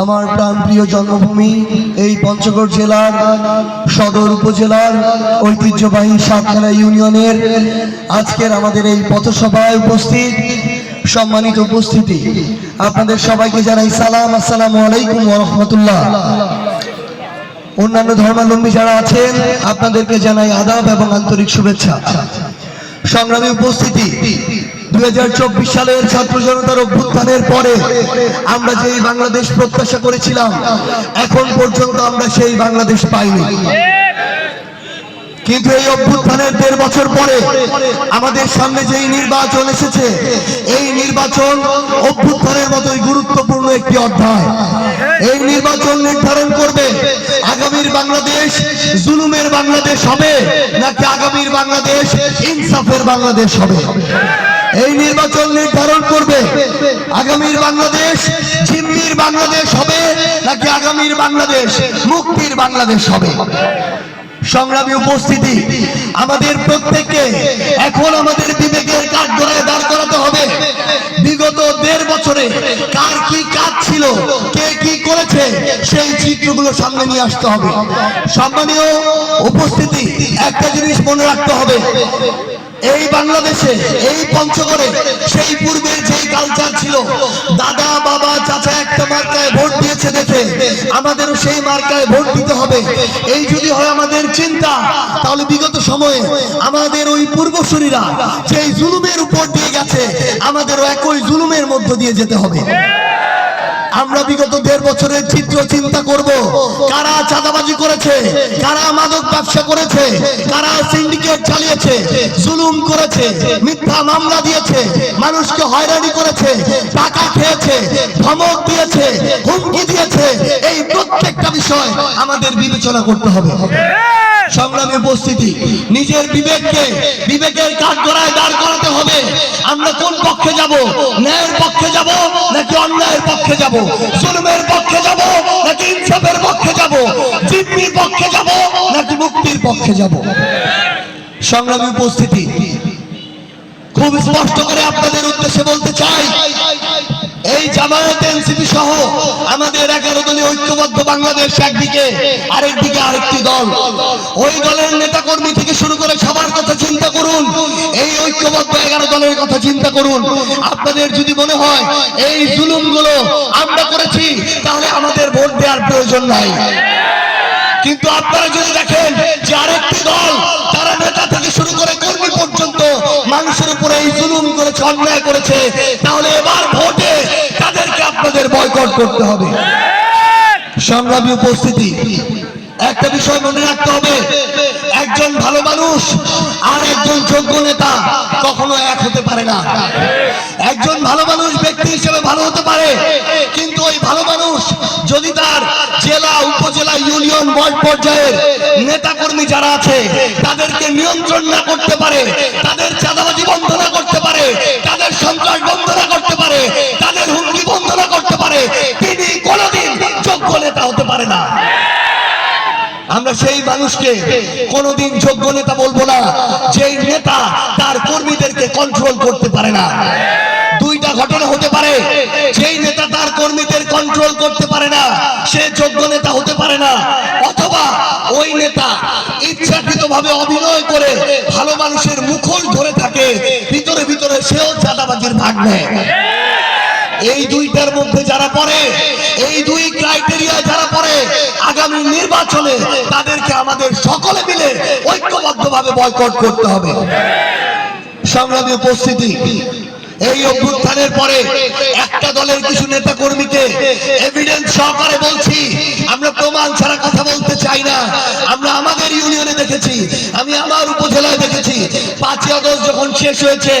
আমার প্রাণপ্রিয় জন্মভূমি এই পঞ্চগড় জেলার সদর উপজেলার ঐতিহ্যবাহী সাতখানা ইউনিয়নের আজকের আমাদের এই পথসভায় উপস্থিত সম্মানিত উপস্থিতি। আপনাদের সবাইকে জানাই সালাম, আসসালামু আলাইকুম রহমতুল্লাহ। অন্যান্য ধর্মাবলম্বী যারা আছেন, আপনাদেরকে জানাই আদাব এবং আন্তরিক শুভেচ্ছা। সংগ্রামী উপস্থিতি দু হাজার চব্বিশ সালের ছাত্র জনতার অভ্যুত্থানের পরে আমরা যেই বাংলাদেশ প্রত্যাশা করেছিলাম, এখন পর্যন্ত আমরা সেই বাংলাদেশ পাইনি। কিন্তু এই অভ্যুত্থানের দেড় বছর পরে আমাদের সামনে যেই নির্বাচন এসেছে, এই নির্বাচন অভ্যুত্থানের মতোই গুরুত্বপূর্ণ একটি অধ্যায়। এই নির্বাচন নির্ধারণ করবে আগামীর বাংলাদেশ, জুলুমের বাংলাদেশ হবে, নাকি আগামীর বাংলাদেশ, ইনসাফের বাংলাদেশ হবে? এই নির্বাচন নির্ধারণ করবে। আগামীর বাংলাদেশ, জিম্মির বাংলাদেশ হবে নাকি আগামীর বাংলাদেশ, মুক্তির বাংলাদেশ হবে? সংগ্রামী উপস্থিতি, আমাদের প্রত্যেককে এখন আমাদের বিবেকের কাঠ ধরায় দাঁড় করাতে হবে। বিগত দেড় বছরে কার কি কাজ ছিল, কে কি করেছে, সেই চিত্রগুলো সামনে নিয়ে আসতে হবে। সম্মানীয় উপস্থিতি, একটা জিনিস মনে রাখতে হবে। এই বাংলাদেশে, এই পঞ্চগড়ে, সেই পূর্বের যেই কালচার ছিল, দাদা, বাবা, চাচা একটা মার্কায় ভোট দিয়েছে দেখে, আমাদেরও সেই মার্কায় ভোট দিতে হবে। এই যদি হয় আমাদের চিন্তা, তাহলে বিগত সময়ে আমাদের ওই পূর্বসূরীরা যেই জুলুমের উপর দিয়ে গেছে, আমাদেরও একই জুলুমের মধ্য দিয়ে যেতে হবে। আমরা বিগত দেড় বছরের চিত্র চিন্তা করব। কারা চাঁদাবাজি করেছে? কারা মাদক ব্যবসা করেছে? কারা সিন্ডিকেট চালিয়েছে? জুলুম করেছে? মিথ্যা মামলা দিয়েছে? মানুষকে হয়রানি করেছে? টাকা খেয়েছে? ধমক দিয়েছে? হুমকি দিয়েছে? এই প্রত্যেকটা বিষয় আমাদের বিবেচনা করতে হবে। সংগ্রামী উপস্থিতি। নিজের বিবেককে, বিবেকের কাঠ গড়ায় দাঁড় করাতে হবে। আমরা কোন পক্ষে যাব? ন্যায়ের পক্ষে যাব নাকি অন্যায়ের পক্ষে যাব? জুলুমের পক্ষে যাব নাকি ইনসাফের পক্ষে যাব? জিম্মির পক্ষে যাব নাকি মুক্তির পক্ষে যাব? সংগ্রামী উপস্থিতি, খুব স্পষ্ট করে আপনাদের উদ্দেশ্যে বলতে চাই এই জামায়াত এনসিপি সহ আমাদের এগারো দলীয় ঐক্যবদ্ধ বাংলাদেশ একদিকে, আরেকদিকে আরেকটি দল। ওই দলের নেতা কর্মী থেকে শুরু করে সবার কথা চিন্তা করুন। এই ঐক্যবদ্ধ এগারো দলের কথা চিন্তা করুন। আপনাদের যদি মনে হয় এই জুলুমগুলো আমরা করেছি, তাহলে আমাদের ভোট দেওয়ার প্রয়োজন নাই। কিন্তু আপনারা যদি দেখেন যে আরেকটি দল তারা নেতা থেকে শুরু করে মানুষের উপরে এই জুলুম করেছে, অন্যায় করেছে, তাহলে এবার ভোটে তাদেরকে আপনাদের বয়কট করতে হবে। সংগ্রামী উপস্থিতি, একটা বিষয় মনে রাখতে হবে, একজন ভালো মানুষ আর একজন যোগ্য নেতা কখনো এক হতে পারে না। একজন ভালো মানুষ ব্যক্তি হিসেবে ভালো হতে পারে কিন্তু ওই ভালো মানুষ যদি তার জেলা উপজেলা ইউনিয়ন ওয়ার্ড পর্যায়ের নেতা কর্মী যারা আছে, তাদেরকে নিয়ন্ত্রণ না করতে পারে, তাদের চাঁদাবাজি বন্ধ না করতে পারে, তাদের সন্ত্রাস বন্ধ না করতে পারে, তাদের হুমকি বন্ধ না করতে পারে, তিনি কোনোদিন যোগ্য নেতা হতে পারে না। আমরা সেই মানুষকে কোনোদিন যোগ্য নেতা বলব না, যেই নেতা তার কর্মীদেরকে কন্ট্রোল করতে পারে না। দুইটা ঘটনা হতে পারে, যেই নেতা তার কর্মীদের কন্ট্রোল করতে পারে না, সে যোগ্য নেতা হতে পারে না। ভাবে অভিনয় করে ভালো মানুষের মুখোশ ধরে থাকে, ভিতরে ভিতরে সেও চাঁদাবাজির ভাগ নেয়। এই দুইটার মধ্যে যারা পড়ে, এই দুই ক্রাইটেরিয়া যারা পড়ে, আগামী নির্বাচনে তাদেরকে আমাদের সকলে মিলে ঐক্যবদ্ধভাবে বয়কট করতে হবে। সংগ্রামী উপস্থিতি এই অভ্যুত্থানের পরে একটা দলের কিছু নেতা কর্মীকে এভিডেন্স সহকারে বলছি, আমরা প্রমাণ ছাড়া কথা বলতে চাই না। আমরা আমাদের ইউনিয়নে দেখেছি, আমি আমার উপজেলায় দেখেছি। পাঁচই আগস্ট যখন শেষ হয়েছে,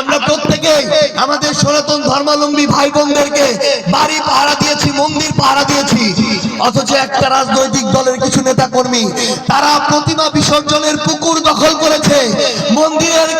আমরা প্রত্যেকে আমাদের সনাতন ধর্মাবলম্বী ভাই বোনদেরকে বাড়ি পাহারা দিয়েছি, মন্দির পাহারা দিয়েছি। অথচ একটা রাজনৈতিক দলের কিছু নেতা কর্মী তারা প্রতিমা বিসর্জনের পুকুর দখল করেছে, মন্দিরের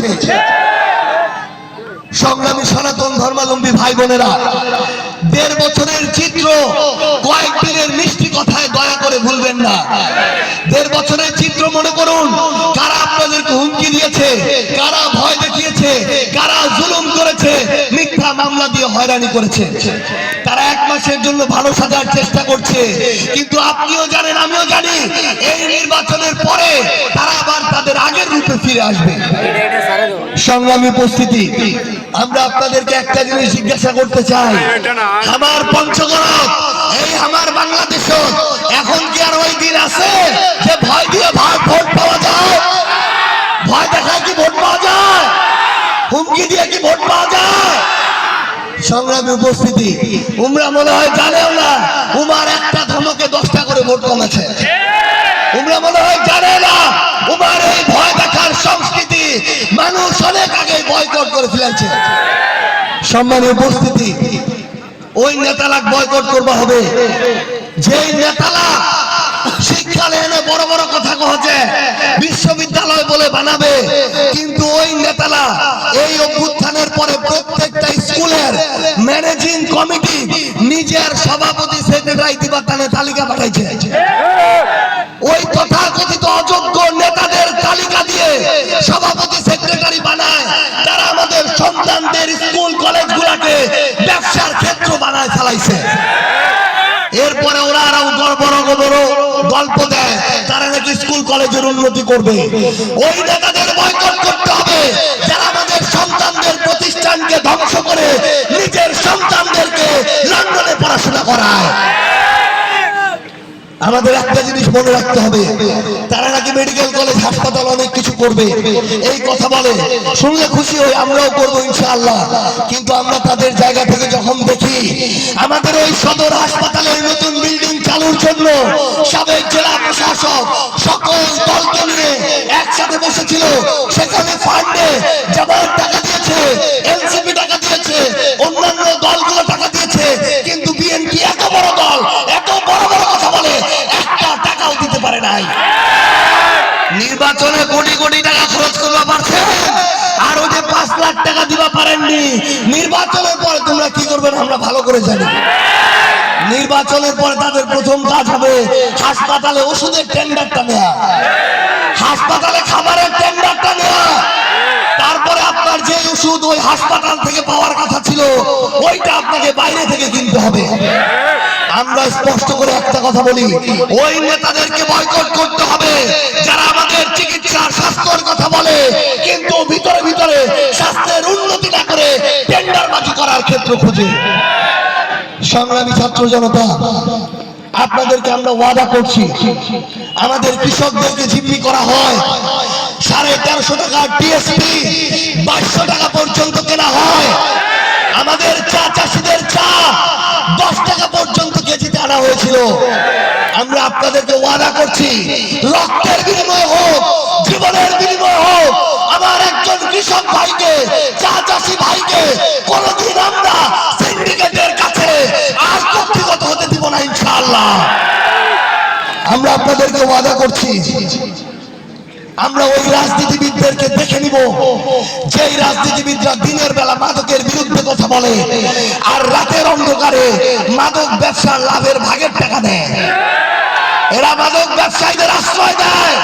আগুন সংগ্রামী সনাতন ধর্মাবলম্বী ভাই বোনেরা, দেড় বছরের চিত্র কয়েকদিনের মিষ্টি কথায় দয়া করে ভুলবেন না। দেড় বছরের চিত্র মনে করুন, কারা আপনাদেরকে হুমকি দিয়েছে, কারা ভয় দেখিয়েছে, কারা জুলুম করেছে, মিথ্যা মামলা দিয়ে হয়রানি করেছে। তারা এক মাসের জন্য ভালো সাজার চেষ্টা করছে, কিন্তু আপনিও জানেন, আমিও জানি, এই নির্বাচনের পরে তারা ফিরে আসবে। সংগ্রামী উপস্থিতি, আমরা আপনাদেরকে একটা জিনিস জিজ্ঞাসা করতে চাই। আমার পঞ্চগড়, এই আমার বাংলাদেশ, এখন কি আর ওই দিন আছে যে ভয় দিয়ে ভোট পাওয়া যায়? ভয় দেখায় কি ভোট পাওয়া যায়? হুমকি দিয়ে কি ভোট পাওয়া যায়? সংগ্রামী উপস্থিতি, উমরা মনে হয় জানেও না, উমার একটা ধমকে দশটা করে ভোট কমেছে। করে ফেলেছে সম্মানীয় উপস্থিতি, ওই নেতালা বয়কট করবা হবে। যেই নেতালা শিক্ষালে এনে বড় বড় কথা কহছে, বিশ্ববিদ্যালয় বলে বানাবে, কিন্তু ওই নেতালা এই অভ্যুত্থানের পরে প্রত্যেকটা স্কুলের ম্যানেজিং কমিটি নিজের সভাপতি, সেক্রেটারি দিবার তালিকা পাঠাইছে। ওই তথাকথিত বড় বড় গল্প দেয়। তারা নাকি স্কুল, কলেজের উন্নতি করবে। ওই নেতাদের বয়কট করতে হবে। যারা আমাদের সন্তানদের প্রতিষ্ঠানকে ধ্বংস করে নিজের সন্তানদেরকে লন্ডনে পড়াশোনা করায়। আমাদের একটা জিনিস মনে রাখতে হবে। তারা নাকি মেডিকেল কলেজ হাসপাতাল অনেক কিছু করবে। এই কথা বলে, শুনলে খুশি হই, আমরাও করব ইনশাআল্লাহ। কিন্তু আমরা তাদের জায়গা থেকে যখন দেখি, আমাদের ওই সদর হাসপাতালে নতুন বিল্ডিং চালুর জন্য সাবেক জেলা প্রশাসক সকল দলকে নিয়ে একসাথে বসেছিল। সেখানে ফান্ডে যেমন টাকা দিয়েছে এলসিপি টাকা দিয়েছে, অন্যান্য দলগুলো নাই। নির্বাচনে কোটি কোটি টাকা খরচ করতে পারছেন আর ওই যে পাঁচ লাখ টাকা দিবা পারেননি। নির্বাচনের পরে তোমরা কি করবেন আমরা ভালো করে জানি। নির্বাচনের পরে তাদের প্রথম কাজ হবে হাসপাতালে ওষুধের টেন্ডারটা নেওয়া হাসপাতালে খাবারের টেন্ডারটা নেওয়া তারপরে আপনার যে ওষুধ ওই হাসপাতাল থেকে পাওয়ার কথা ছিল, ওইটা আপনাকে বাইরে থেকে কিনতে হবে। আমরা স্পষ্ট করে একটা কথা বলি। ওই নেতাদেরকে বয়কট করতে হবে, যারা আমাদের চিকিৎসার স্বাস্থ্যের কথা বলে, কিন্তু ভিতরে ভিতরে স্বাস্থ্যের উন্নতি না করে টেন্ডারবাজি করার ক্ষেত্র খুঁজে। সংগ্রামী ছাত্র জনতা, আপনাদেরকে আমরা ওয়াদা করছি, আমাদের কৃষকদেরকে জিম্মি করা হয়। সাড়ে তেরোশো টাকা টিএসপি বাইশশো টাকা পর্যন্ত কেনা হয়। আমাদের চা চাষিদের চা দশ টাকা পর্যন্ত কেজিতে আনা হয়েছিল। আমরা আপনাদেরকে ওয়াদা করছি, রক্তের বিনিময় হোক, জীবনের বিনিময় হোক, আমার একজন কৃষক ভাইকে চা চাষি ভাইকে, কোনদিন আমরা সিন্ডিকেটের কাছে আর কর্তৃগত হতে দিব না ইনশাআল্লাহ। আমরা আপনাদেরকে ওয়াদা করছি আমরা ওই রাজনীতিবিদদেরকে দেখে নিব। যেই রাজনীতিবিদরা দিনের বেলা মাদকের বিরুদ্ধে কথা বলে আর রাতের অন্ধকারে মাদক ব্যবসার লাভের ভাগের টাকা দেয়। এরা মাদক ব্যবসায়ীদের আশ্রয় দেয়।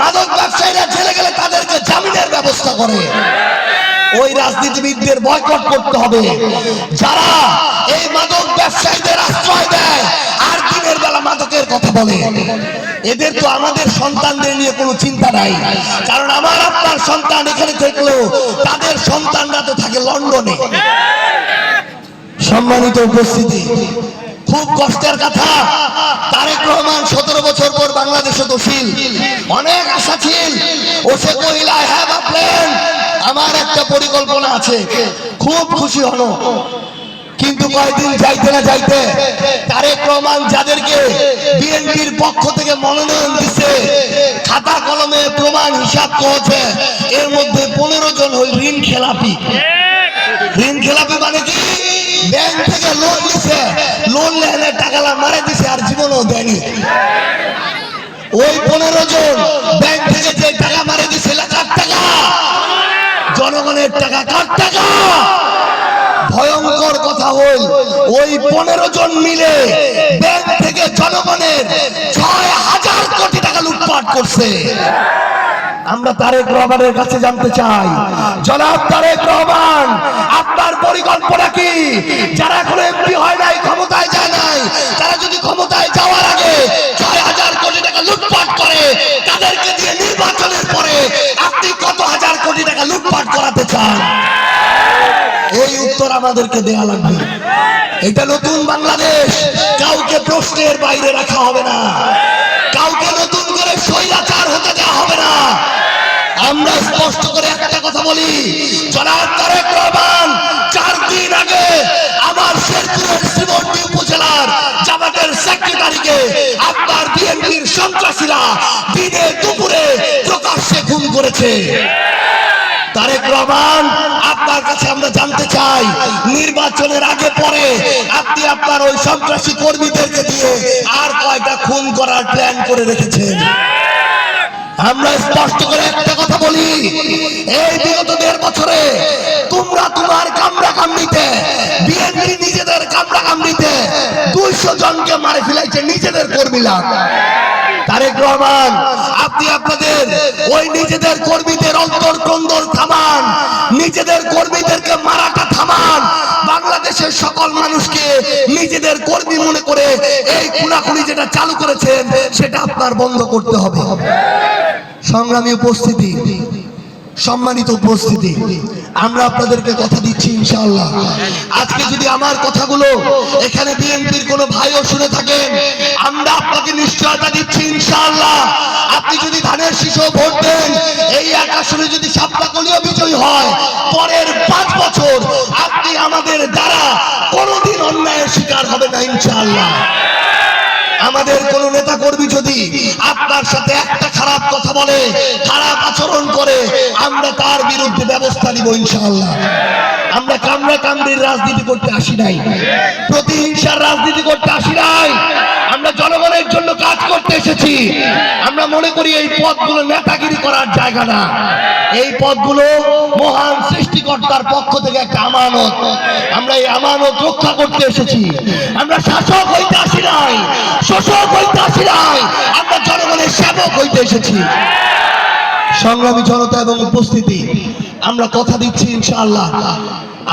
মাদক ব্যবসায়ীরা জেলে গেলে তাদেরকে জামিনের ব্যবস্থা করে। ওই রাজনীতিবিদদের বয়কট করতে হবে। যারা এই মাদক ব্যবসায়ীদের আশ্রয় দেয় দিনের বেলা মাদকের কথা বলে। এদের তো আমাদের সন্তানদের নিয়ে কোনো চিন্তা নাই। কারণ আমার আপনার সন্তান এখানে থাকলেও তাদের সন্তানরা তো থাকে লন্ডনে। সম্মানিত উপস্থিতি, খুব কষ্টের কথা, তারেক রহমান সতেরো বছর পর বাংলাদেশে দোষীল। অনেক আশা ছিল, ও সে কহিল আই হ্যাভ আ প্ল্যান আমার একটা পরিকল্পনা আছে। খুব খুশি হলো। কিন্তু কয়েকদিন যাইতে না যাইতে তারেক রহমান যাদেরকে বিএনপির পক্ষ থেকে মনোনয়ন দিচ্ছে খাতা কলমে প্রমাণ হিসাব করেছে, এর মধ্যে পনেরো জন হল ঋণ খেলাপি। ঋণ খেলাপি মানে কি? ব্যাংক থেকে লোন দিছে লোন লেনে টাকালা মারে দিছে আর জীবনও দেয়নি। ওই পনেরো জন ব্যাংক থেকে যে টাকা মারে দিছে কার টাকা, জনগণের টাকা কার টাকা? ভয়ঙ্কর কথা হল ওই পনেরো জন মিলে ব্যাংক থেকে জনগণের ছয় হাজার কোটি টাকা লুটপাট করছে। আমরা তারেক রহমানের কাছে জানতে চাই, জনাব তারেক রহমান, আপনার পরিকল্পনা কি? যারা এখনও এমপি হয় নাই, ক্ষমতায় যায় নাই, তারা যদি ক্ষমতায় যাওয়ার আগে ছয় হাজার কোটি টাকা লুটপাট করে, তাদেরকে দিয়ে নির্বাচনের পরে কোটি টাকা লুটপাট করাতে চান। এই উত্তর আমাদেরকে দেয়া লাগবে। এটা নতুন বাংলাদেশ। কাউকে প্রশ্নের বাইরে রাখা হবে না। কাউকে নতুন করে স্বৈরাচার হতে দেওয়া হবে না। আমরা স্পষ্ট করে একটা কথা বলি। জনাব তারেক রহমান, চার দিন আগে আমার শেরপুরের শ্রীমন্ডি উপজেলার জামাতের সেক্রেটারিকে আপনার বিএনপির সন্ত্রাসীরা দিনে দুপুরে প্রকাশ্যে খুন করেছে। তারেক রহমান, আপনার কাছে আমরা জানতে চাই, নির্বাচনের আগে পরে আপনি আপনার ওই সন্ত্রাসী কর্মীদেরকে দিয়ে আর কয়টা খুন করার প্ল্যান করে রেখেছেন? আমরা স্পষ্ট করে একটা কথা বলি। এই বিগত দেড় বছরে তোমরা তোমার কামরা কামড়িতে বিএনপি নিজেদের কামরা কামড়িতে দুইশো জনকে মারে ফেলাইছে নিজেদের কর্মীরা। তারেক রহমান, আপনি আপনাদের ওই নিজেদের কর্মীদের অন্তর ক্রন্দন থামান, নিজেদের কর্মীদেরকে মারাটা থামান, বাংলাদেশের সকল মানুষকে নিজেদের কর্মী মনে করে এই খুনাখুনি যেটা চালু করেছেন, সেটা আপনার বন্ধ করতে হবে। সংগ্রামী উপস্থিতি, সম্মানিত উপস্থিতি, আমরা আপনাদেরকে কথা দিচ্ছি ইনশাআল্লাহ। আজকে যদি আমার কথাগুলো এখানে বিএনপির কোনো ভাইও শুনে থাকেন, আমরা আপনাকে নিশ্চয়তা দিচ্ছি ইনশাআল্লাহ। আপনি যদি ধানের শীষও ভোট দেন, এই আসনে যদি সাপ্তাকলীয় বিজয়ী হয়, পরের পাঁচ বছর আপনি আমাদের দ্বারা কোনোদিন অন্যায়ের শিকার হবে না ইনশাআল্লাহ। আমাদের কোন কর্মী যদি আপনার সাথে একটা খারাপ কথা বলে, খারাপ আচরণ করে, আমরা তার বিরুদ্ধে ব্যবস্থা নিব ইনশাআল্লাহ। আমরা কামড়া কামড়ির রাজনীতি করতে আসি নাই। প্রতিহিংসার রাজনীতি করতে আসি নাই। আমরা জনগণের জন্য কাজ করতে এসেছি। আমরা মনে করি এই পদগুলো নেতাগিরি করার জায়গা না। এই পদগুলো মহান সৃষ্টিকর্তার পক্ষ থেকে একটা আমানত। আমরা এই আমানত রক্ষা করতে এসেছি। আমরা শাসক হইতে আসি নাই। শোষক হইতে আসি আমরা জনগণের সেবক হইতে এসেছি। সংগ্রামী জনতা এবং উপস্থিতি, আমরা কথা দিচ্ছি ইনশাআল্লাহ।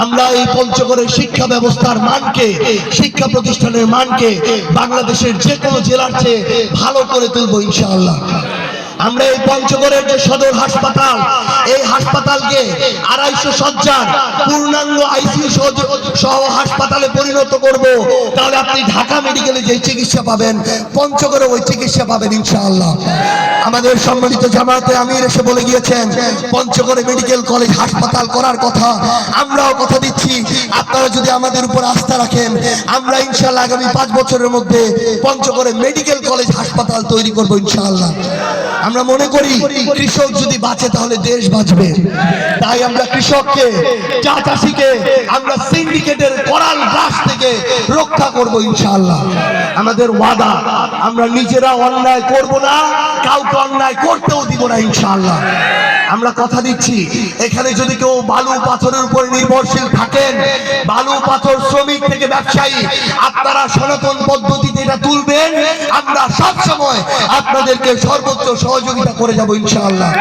আমরা এই পঞ্চগড়ের শিক্ষা ব্যবস্থার মানকে, শিক্ষা প্রতিষ্ঠানের মানকে বাংলাদেশের যে কোনো জেলার চেয়ে ভালো করে তুলবো ইনশাআল্লাহ। আমরা এই পঞ্চগড়ের যে সদর হাসপাতাল, এই হাসপাতালকে আড়াইশো সজ্জার পূর্ণাঙ্গ আইসিইউ সহ হাসপাতালে পরিণত করব, তাহলে আপনি ঢাকা মেডিকেলে যে চিকিৎসা পাবেন, পঞ্চগড়ে ওই চিকিৎসা পাবেন ইনশাআল্লাহ। আমাদের সম্মানিত জামাতে আমির এসে বলে গিয়েছেন, পঞ্চগড়ে মেডিকেল কলেজ হাসপাতাল করার কথা, আমরাও কথা দিচ্ছি। আপনারা যদি আমাদের উপর আস্থা রাখেন, আমরা ইনশাআল্লাহ আগামী পাঁচ বছরের মধ্যে পঞ্চগড়ে মেডিকেল কলেজ হাসপাতাল তৈরি করব ইনশাআল্লাহ। আমরা মনে করি কৃষক যদি বাঁচে তাহলে দেশ বাঁচবে। তাই আমরা কৃষককে চা চাষিকে আমরা সিন্ডিকেটের করাল গ্রাস থেকে রক্ষা করব ইনশাআল্লাহ। আমাদের ওয়াদা, আমরা নিজেরা অন্যায় করব না, কাউকে অন্যায় করতেও দিব না ইনশাআল্লাহ। আমরা কথা দিচ্ছি। এখানে যদি কেউ বালু পাথরের উপর নির্ভরশীল থাকেন, বালু পাথর শ্রমিক থেকে ব্যবসায়ী, আপনারা সনাতন পদ্ধতিতে এটা তুলবেন, আমরা সব সময় আপনাদেরকে সর্বোচ্চ সহযোগিতা করে যাব ইনশাআল্লাহ।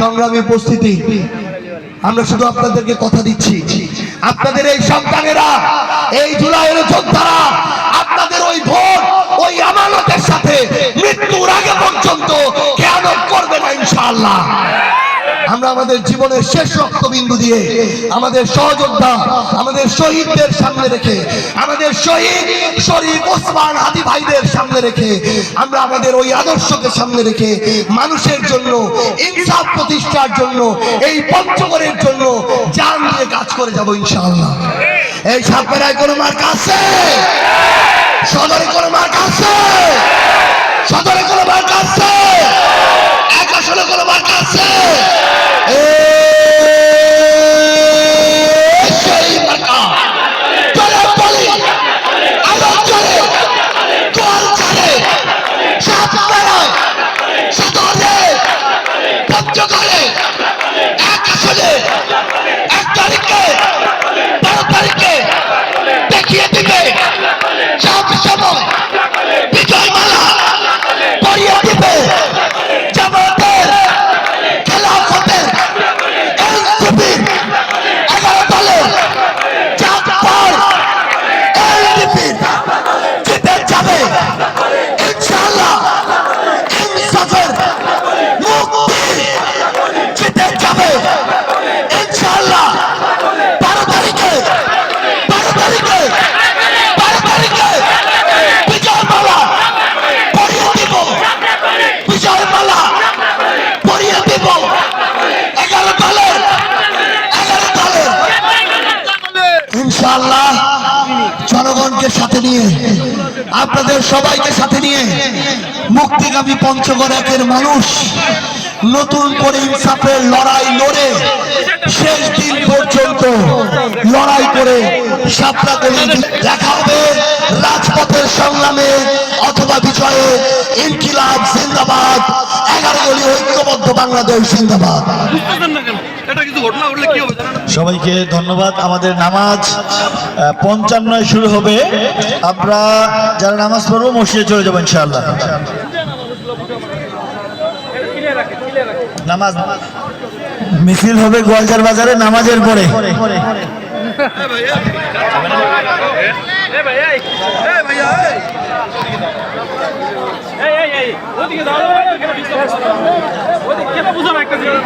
সংগ্রামী উপস্থিতি, আমরা শুধু আপনাদেরকে কথা দিচ্ছি। আপনাদের এই সন্তানেরা, এই জুলাইয়ের যোদ্ধারা, আপনাদের ওই ভোট, ওই আমানতের সাথে মৃত্যুর আগে পর্যন্ত খেয়ানত করবে না ইনশাআল্লাহ। আমরা আমাদের জীবনের শেষ রক্তবিন্দু দিয়ে আমাদের সহযোদ্ধা, আমাদের শহীদদের সামনে রেখে, আমাদের শহীদ শরীফ ওসমান হাদি ভাইদের সামনে রেখে, আমরা আমাদের ওই আদর্শকে সামনে রেখে মানুষের জন্য, ইনসাফ প্রতিষ্ঠার জন্য, এই পঞ্চগড়ের জন্য জান দিয়ে কাজ করে যাব ইনশাআল্লাহ। এই সাপেরায় কোনো মার্কা আছে? সদরে কোনো মার্কা আছে? সদরে কোনো মার্কা আছে? জনগণকে সাথে নিয়ে, আপনাদের সবাইকে সাথে নিয়ে মুক্তিগামী পঞ্চগড় একের মানুষ নতুন করে ইনসাফের লড়াই লড়ে শেষ দিন পর্যন্ত লড়াই করে করে দেখা হবে রাজপথের সংগ্রামে অথবা বিজয়ে। ইনকিলাব জিন্দাবাদ। এগারো গলি ঐক্যবদ্ধ বাংলাদেশ জিন্দাবাদ। সবাইকে ধন্যবাদ আমাদের নামাজ পঞ্চান্নয় শুরু হবে আমরা যারা নামাজ পড়ব মসজিদে চলে যাব ইনশাআল্লাহ নামাজ মিছিল হবে গোয়ালজার বাজারে নামাজের পরে এ ভাই এই এ ভাইয়া এই এই এই এই ওদিকে দাঁড়াও ওদিকে বুঝো না একটা জিনিস